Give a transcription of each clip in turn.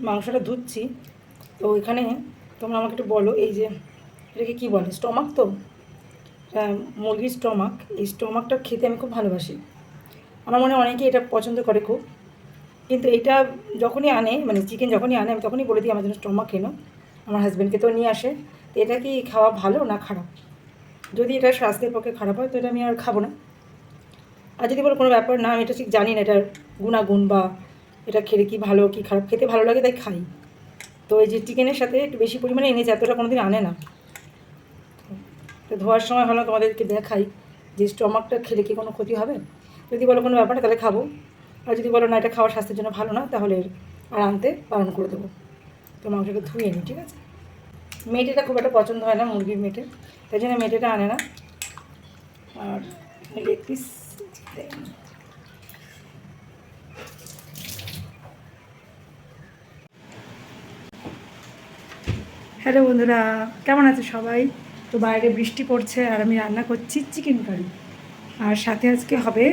মাংসটা ধুচ্ছি। তো এখানে তোমরা আমাকে একটু বলো, এই যে এটাকে কী বলে? স্টমাক তো? হ্যাঁ মুরগির স্টমাক। এই স্টমাকটা খেতে আমি খুব ভালোবাসি। আমার মনে অনেকে এটা পছন্দ করে খুব। কিন্তু এটা যখনই আনে মানে চিকেন যখনই আনে, আমি তখনই বলে দিই, আমার জন্য স্টমাক কেনো আমার হাজব্যান্ডকে তো নিয়ে আসে। তো এটা কি খাওয়া ভালো না খারাপ? যদি এটা স্বাস্থ্যের পক্ষে খারাপ হয়, তো এটা আমি আর খাব না। আর যদি বলো কোনো ব্যাপার না, আমি এটা ঠিক জানি না, এটার গুণাগুণ বা এটা খেলে কি ভালো, কি খারাপ? খেতে ভালো লাগে তাই খাই। তো এই যে চিকেনের সাথে একটু বেশি পরিমাণে এনেছে, এতটা কোনো দিন আনে না। তো ধোয়ার সময় হলো তোমাদেরকে দেখাই যে স্টমাকটা খেলে কি কোনো ক্ষতি হবে? যদি বলো কোনো ব্যাপার না, তাহলে খাব। আর যদি বলো না, এটা খাওয়া স্বাস্থ্যের জন্য ভালো না, তাহলে আর আনতে বারণ করে দেবো। তো মাংসটা ধুয়ে নিই ঠিক আছে? মেটেটা খুব একটা পছন্দ হয় না মুরগির মেটে তাই জন্য মেটেটা আনে না। আর লেগ পিস হ্যালো বন্ধুরা, কেমন আছে সবাই? তো বাইরে বৃষ্টি পড়ছে আর আমি রান্না করছি চিকেন কারি। আর সাথে আজকে হবে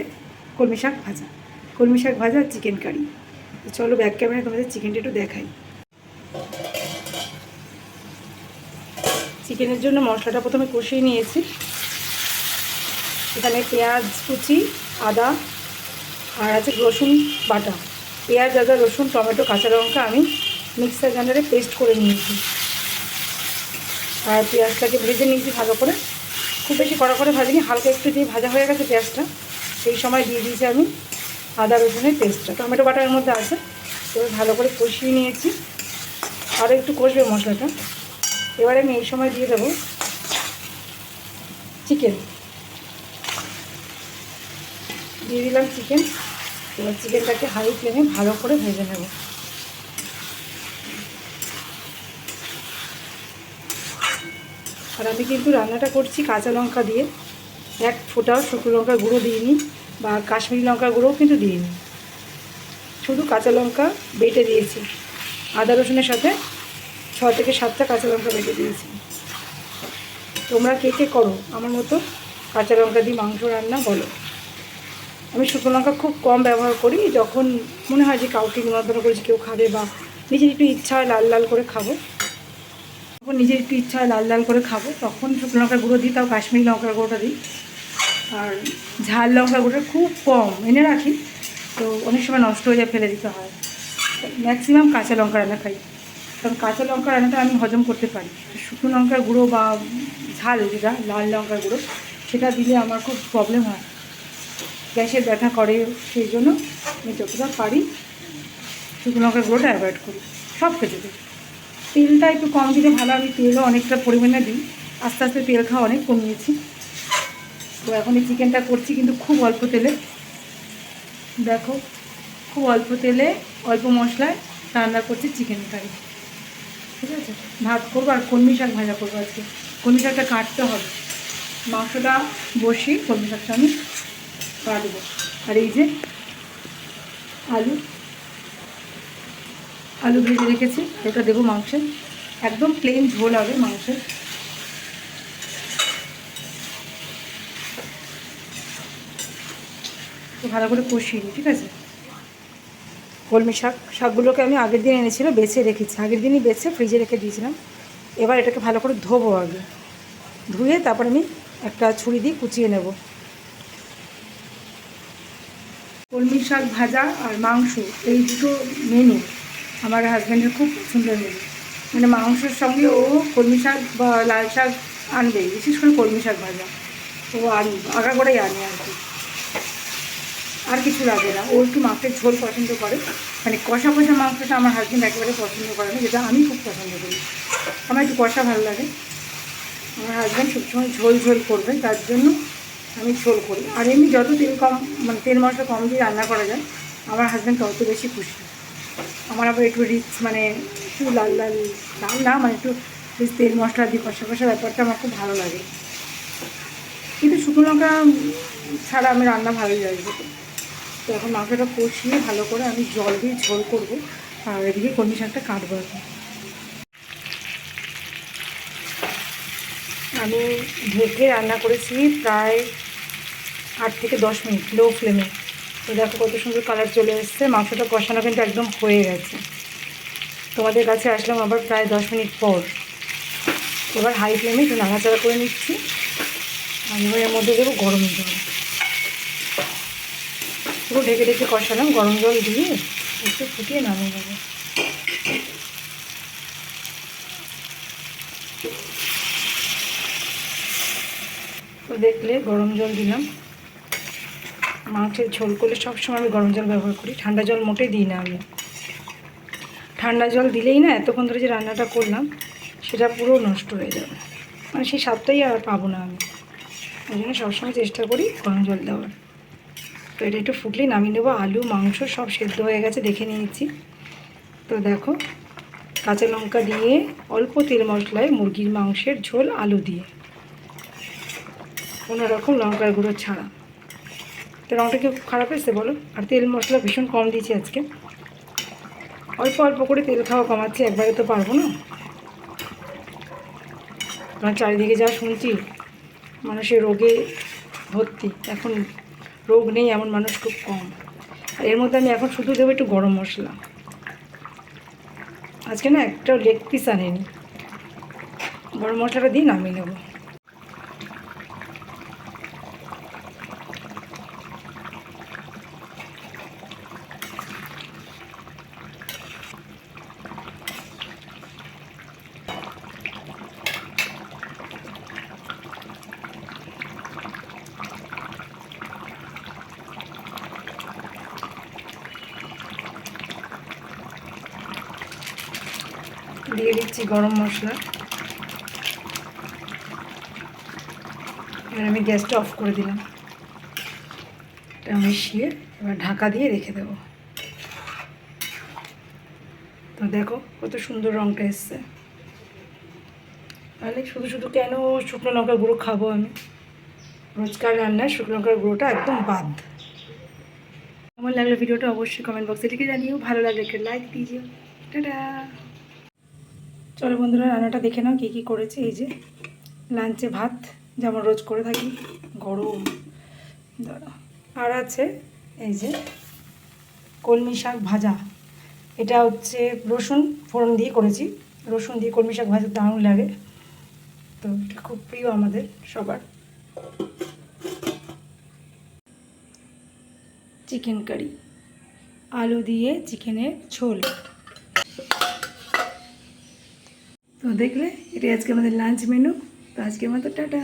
কলমি শাক ভাজা। কলমি শাক ভাজা আর চিকেন কারি। চলো ব্যাক ক্যামেরায় তোমাদের চিকেনটা একটু দেখাই। চিকেনের জন্য মশলাটা প্রথমে কষিয়ে নিয়েছি। এখানে পেঁয়াজ, কুচি, আদা, আর আছে রসুন বাটা। পেঁয়াজ, আদা, রসুন, টমেটো, কাঁচা লঙ্কা আমি মিক্সার গ্রাইন্ডারে পেস্ট করে নিয়েছি। আর পেঁয়াজটাকে ভেজে নিয়েছি ভালো করে। খুব বেশি কড়া করে ভাজিনি, হালকা একটু দিয়ে ভাজা হয়ে গেছে পেঁয়াজটা। সেই সময় দিয়ে দিয়েছি আমি আদা, রসুনের পেস্টটা। টমেটো বাটার মধ্যে আছে তো ভালো করে কষিয়ে নিয়েছি। আরও একটু কষবে মশলাটা। এবারে আমি এই সময় দিয়ে দেবো চিকেন। দিয়ে দিলাম চিকেন। এবার চিকেনটাকে হাই ফ্লেমে ভালো করে ভেজে নেব। আর আমি কিন্তু রান্নাটা করছি কাঁচা লঙ্কা দিয়ে। এক ফোঁটাও শুকনো লঙ্কার গুঁড়ো দিইনি বা কাশ্মীরি লঙ্কার গুঁড়োও কিন্তু দিইনি। শুধু কাঁচা লঙ্কা বেটে দিয়েছি। আদা রসুনের সাথে ছ থেকে সাতটা কাঁচা লঙ্কা বেটে দিয়েছি। তোমরা কে কে করো আমার মতো কাঁচা লঙ্কা দিয়ে মাংস রান্না বলো। আমি শুকনো লঙ্কা খুব কম ব্যবহার করি, যখন মনে হয় যে কাউকে নিমন্ত্রণ করেছি কেউ খাবে বা নিজের একটু ইচ্ছা হয় লাল লাল করে খাব যখন নিজের একটু ইচ্ছা হয় লাল লাল করে খাব, তখন শুকনো লঙ্কার গুঁড়ো দিই, তাও কাশ্মীরি লঙ্কার গুঁড়োটা দিই। আর ঝাল লঙ্কার গুঁড়োটা খুব কম এনে রাখি, তো অনেক সময় নষ্ট হয়ে যায়, ফেলে দিতে হয়। ম্যাক্সিমাম কাঁচা লঙ্কা রান্না খাই। কারণ কাঁচা লঙ্কা রান্নাটা আমি হজম করতে পারি। শুকনো লঙ্কার গুঁড়ো বা ঝাল যেটা, লাল লঙ্কার গুঁড়ো, সেটা দিলে আমার খুব প্রবলেম হয়। গ্যাসের ব্যথা করে, সেই জন্য আমি যতটা পারি শুকনো লঙ্কার গুঁড়োটা অ্যাভয়েড করি। সব কিছুতে তেলটা একটু কম দিলে ভালো, আমি তেলও অনেকটা পরিমাণে দিই। আস্তে আস্তে তেল খাওয়া অনেক কমিয়েছি। তো এখন এই চিকেনটা করছি কিন্তু খুব অল্প তেলে। দেখো, খুব অল্প তেলে অল্প মশলায় রান্না করছি চিকেন কারি। ঠিক আছে? ভাত করব আর কলমি শাক ভাজা করব আজকে। কলমি শাকটা কাটতে হবে। মাংসটা বসিয়ে কলমি শাকটা আমি কাটবো। আর এই যে আলু আলু ভেজে রেখেছি ওটা দেবো মাংসে। একদম প্লেন ঝোল হবে মাংসের ভালো করে কষিয়ে নিই, ঠিক আছে? কলমি শাক, শাকগুলোকে আমি আগের দিন এনেছিলাম বেছে রেখেছি। আগের দিনই বেছে ফ্রিজে রেখে দিয়েছিলাম। এবার এটাকে ভালো করে ধোবো আগে। ধুয়ে তারপর আমি একটা ছুরি দিয়ে কুচিয়ে নেব। কলমি শাক ভাজা আর মাংস, এই দুটো মেনু আমার হাজব্যান্ডের খুব পছন্দের মেনু মানে মাংসের সঙ্গে ও কলমি শাক বা লাল শাক আনবে, বিশেষ করে কলমি শাক ভাজা। ও আনি আগা করেই আনে আর কি। আর কিছু লাগে না। ও একটু মাংসের ঝোল পছন্দ করে। মানে কষা কষা মাংসটা আমার হাজব্যান্ড একেবারে পছন্দ করে না, যেটা আমি খুব পছন্দ করি। আমার একটু কষা ভালো লাগে। আমার হাজব্যান্ড সবসময় ঝোল ঝোল করবে, তার জন্য আমি ঝোল করি। আর এমনি যত তেল কম মানে তেল মশলা কম দিয়ে রান্না করা যায়, আমার হাজব্যান্ড তত বেশি খুশি। আমার আবার একটু রিচ মানে একটু লাল লাল লাল না মানে একটু তেল মশলা দিয়ে কষা কষা ব্যাপারটা আমার খুব ভালো লাগে। কিন্তু শুকনো লঙ্কা ছাড়া আমি রান্না ভালোই লাগে তো এখন মাংসটা কষিয়ে ভালো করে আমি জল দিয়ে ঝোল করব, আর এদিকে কলমি শাকটা কাটবো এখন। আমি ঢেকে রান্না করেছি প্রায় আট থেকে দশ মিনিট, লো ফ্লেমে। তো দেখো কত সুন্দর কালার চলে এসছে। মাংসটা কষানো কিন্তু একদম হয়ে গেছে। তোমাদের কাছে আসলাম আবার প্রায় দশ মিনিট পর। এবার হাই ফ্লেমে একটু নাড়াচাড়া করে নিচ্ছি। আমি এর মধ্যে দেবো গরম জল। পুরো ঢেকে ঢেকে কষালাম, গরম জল দিয়ে একটু ফুটিয়ে নামিয়ে নেব। তো দেখলে গরম জল দিলাম। মাছের ঝোল করলে সবসময় আমি গরম জল ব্যবহার করি। ঠান্ডা জল মোটেই দিই না আমি। ঠান্ডা জল দিলেই না এতক্ষণ ধরে যে রান্নাটা করলাম, সেটা পুরো নষ্ট হয়ে যাবে। মানে সেই স্বাদটাই আর পাবো না আমি। ওই জন্য সবসময় চেষ্টা করি গরম জল দেওয়ার। তো এটা একটু ফুটলেই নামিয়ে নেব। আলু, মাংস সব সেদ্ধ হয়ে গেছে, দেখে নিয়েছি। তো দেখো, কাঁচা লঙ্কা দিয়ে অল্প তেল মশলায় মুরগির মাংসের ঝোল আলু দিয়ে। কোনো রকম লঙ্কার গুঁড়ো ছাড়া। তো রঙটা কি খারাপ এসছে বলো? আর তেল মশলা ভীষণ কম দিয়েছি আজকে। অল্প অল্প করে তেল খাওয়া কমাচ্ছি, একবারে তো পারব না। কারণ চারিদিকে যা শুনছি, মানুষের রোগে ভর্তি। এখন রোগ নেই, এমন মানুষ খুব কম। আর এর মধ্যে আমি এখন শুধু দেবো একটু গরম মশলা। আজকে না একটা লেগ পিস আনিনি। গরম মশলাটা দিয়ে নামিয়ে নেব। দিয়ে দিচ্ছি গরম মশলা। এবার আমি গ্যাসটা অফ করে দিলাম। এটা মিশিয়ে এবার ঢাকা দিয়ে রেখে দেবো। তো দেখো কত সুন্দর রঙটা এসছে। তাহলে শুধু শুধু কেন শুকনো লঙ্কার গুঁড়ো খাব আমি? রোজকার রান্নায় শুকনো লঙ্কার গুঁড়োটা একদম বাদ। কেমন লাগল ভিডিওটা অবশ্যই কমেন্ট বক্সে লিখে জানিও। ভালো লাগলে একটা লাইক দিজিও টাটা! চলো বন্ধুরা, রান্নাটা দেখে নাও কী কী করেছে। এই যে লাঞ্চে ভাত, যেমন রোজ করে থাকি, গরম। আর আছে, এই যে কলমি শাক ভাজা। এটা হচ্ছে রসুন ফোড়ন দিয়ে করেছি। রসুন দিয়ে কলমি শাক ভাজা দারুণ লাগে। তো এটা খুব প্রিয় আমাদের সবার। Chicken curry. আলু দিয়ে চিকেনের ঝোল। তো দেখলে এটি আজকে আমাদের লাঞ্চ মেনু তো আজকের মতো টাটা।